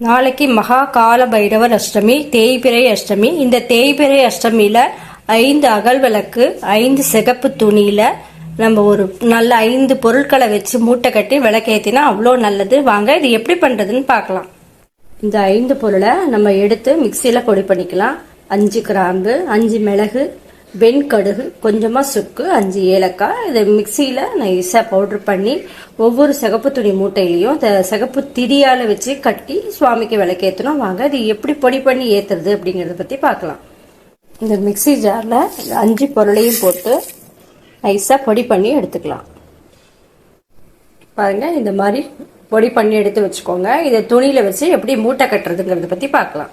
நாளைக்கு மகா கால பைரவர் அஷ்டமி தேய்பிறை அஷ்டமி. இந்த தேய்பிறை அஷ்டமியில ஐந்து அகல் விளக்கு ஐந்து சிகப்பு துணியில நம்ம ஒரு நல்ல ஐந்து பொருட்களை வச்சு மூட்டை கட்டி விளக்கேத்தினா அவ்வளோ நல்லது. வாங்க இது எப்படி பண்றதுன்னு பார்க்கலாம். இந்த ஐந்து பொருளை நம்ம எடுத்து மிக்சியில பொடி பண்ணிக்கலாம். அஞ்சு கிராம்பு அஞ்சு மிளகு வெண்கடுகு கொஞ்சமாக சுக்கு அஞ்சு ஏலக்காய் இதை மிக்சியில் நைஸாக பவுட்ரு பண்ணி ஒவ்வொரு சிகப்பு துணி மூட்டையிலையும் இந்த சிகப்பு திரியால் வச்சு கட்டி சுவாமிக்கு விளக்கேற்றணும் வாங்க இது எப்படி பொடி பண்ணி ஏற்றுறது அப்படிங்கிறத பற்றி பார்க்கலாம். இந்த மிக்சி ஜாரில் அஞ்சு பொருளையும் போட்டு நைஸாக பொடி பண்ணி எடுத்துக்கலாம். பாருங்கள் இந்த மாதிரி பொடி பண்ணி எடுத்து வச்சுக்கோங்க. இதை துணியில் வச்சு எப்படி மூட்டை கட்டுறதுங்கிறத பற்றி பார்க்கலாம்.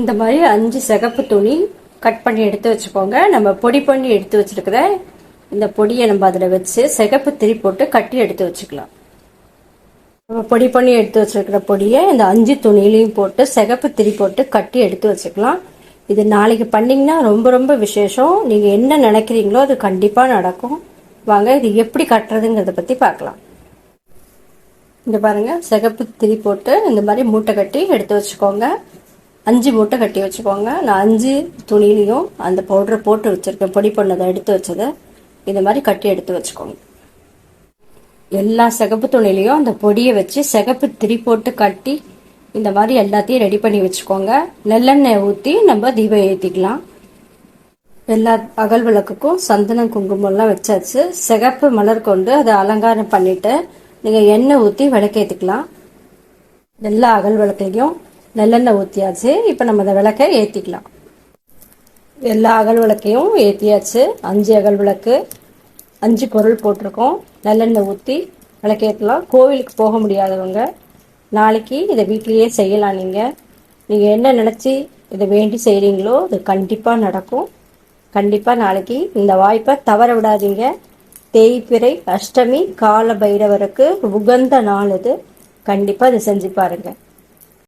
இந்த மாதிரி அஞ்சு சிகப்பு துணி கட் பண்ணி எடுத்து வச்சுக்கோங்க. நம்ம பொடி பண்ணி எடுத்து வச்சிருக்கிற இந்த பொடியை நம்ம அதில் வச்சு சிகப்பு திரி போட்டு கட்டி எடுத்து வச்சுக்கலாம். நம்ம பொடி பண்ணி எடுத்து வச்சிருக்கிற பொடியை இந்த அஞ்சு துணியிலையும் போட்டு சிகப்பு திரி போட்டு கட்டி எடுத்து வச்சுக்கலாம். இது நாளைக்கு பண்ணிங்கன்னா ரொம்ப ரொம்ப விசேஷம். நீங்கள் என்ன நினைக்கிறீங்களோ அது கண்டிப்பாக நடக்கும். வாங்க இது எப்படி கட்டுறதுங்கிறத பற்றி பார்க்கலாம். இங்க பாருங்க சிகப்பு திரி போட்டு இந்த மாதிரி மூட்டை கட்டி எடுத்து வச்சுக்கோங்க. அஞ்சு மூட்டை கட்டி வச்சுக்கோங்க. நான் அஞ்சு துணிலையும் அந்த பவுடரை போட்டு வச்சுருக்கேன். பொடி பண்ணதை எடுத்து வச்சதை. இந்த மாதிரி கட்டி எடுத்து வச்சுக்கோங்க. எல்லா சிகப்பு துணிலையும் அந்த பொடியை வச்சு சிகப்பு திரி போட்டு கட்டி இந்த மாதிரி எல்லாத்தையும் ரெடி பண்ணி வச்சுக்கோங்க. நெல்லெண்ணெய் ஊற்றி நம்ம தீபம் ஏற்றிக்கலாம் எல்லா அகல் விளக்குக்கும் சந்தனம் குங்குமம்லாம் வச்சாச்சு. சிகப்பு மலர் கொண்டு அதை அலங்காரம் பண்ணிட்டு நீங்கள் எண்ணெய் ஊற்றி விளக்கேற்றிக்கலாம் எல்லா அகல் விளக்கையும் நல்லெண்ணெய் ஊற்றியாச்சு இப்போ நம்ம அந்த விளக்கை ஏற்றிக்கலாம் எல்லா அகல் விளக்கையும் ஏற்றியாச்சு அஞ்சு அகல் விளக்கு அஞ்சு பொருள் போட்டிருக்கோம். நல்லெண்ணெய் ஊற்றி விளக்கேற்றலாம் கோவிலுக்கு போக முடியாதவங்க நாளைக்கு இதை வீட்லேயே செய்யலாம் நீங்கள் நீங்கள் என்ன நினச்சி இதை வேண்டி செய்கிறீங்களோ அது கண்டிப்பாக நடக்கும். கண்டிப்பாக நாளைக்கு இந்த வாய்ப்பை தவற விடாதீங்க. தேய்பிறை அஷ்டமி கால பைரவருக்கு உகந்த நாள் இது. கண்டிப்பாக இதை செஞ்சு பாருங்கள்